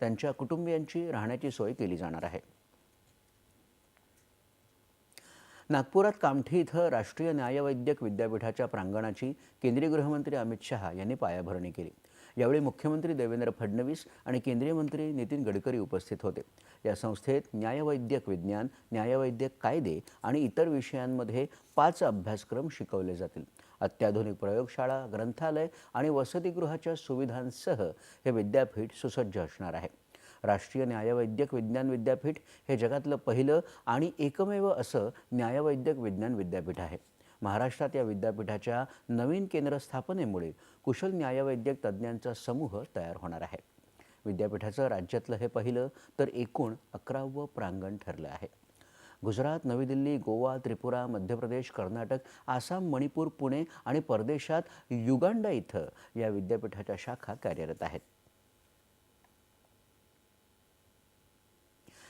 त्यांच्या कुटुंबियांची राहण्याची सोय केली जाणार आहे. नागपुरात कामठी इथं राष्ट्रीय न्यायवैद्यक विद्यापीठाच्या प्रांगणाची केंद्रीय गृहमंत्री अमित शहा यांनी पायाभरणी केली. यावेळी मुख्यमंत्री देवेंद्र फडणवीस आणि केंद्रीय मंत्री नितीन गडकरी उपस्थित होते. या संस्थेत न्यायवैद्यक विज्ञान न्यायवैद्यक कायदे आणि इतर विषयांमध्ये पाच अभ्यासक्रम शिकवले जातील. अत्याधुनिक प्रयोगशाळा ग्रंथालय आणि वसतिगृहाच्या सुविधांसह हे विद्यापीठ सुसज्ज असणार आहे. राष्ट्रीय न्यायवैद्यक विज्ञान विद्यापीठ हे जगातलं पहिलं आणि एकमेव असं न्यायवैद्यक विज्ञान विद्यापीठ आहे. महाराष्ट्रात या विद्यापीठाच्या नवीन केंद्र स्थापनेमुळे कुशल न्यायवैद्यक तज्ज्ञांचा समूह तयार होणार आहे. विद्यापीठाचं राज्यातलं हे पहिलं तर एकूण अकरावं प्रांगण ठरलं आहे. गुजरात नवी दिल्ली गोवा त्रिपुरा मध्य प्रदेश कर्नाटक आसाम मणिपूर पुणे आणि परदेशात युगांडा इथं या विद्यापीठाच्या शाखा कार्यरत आहेत.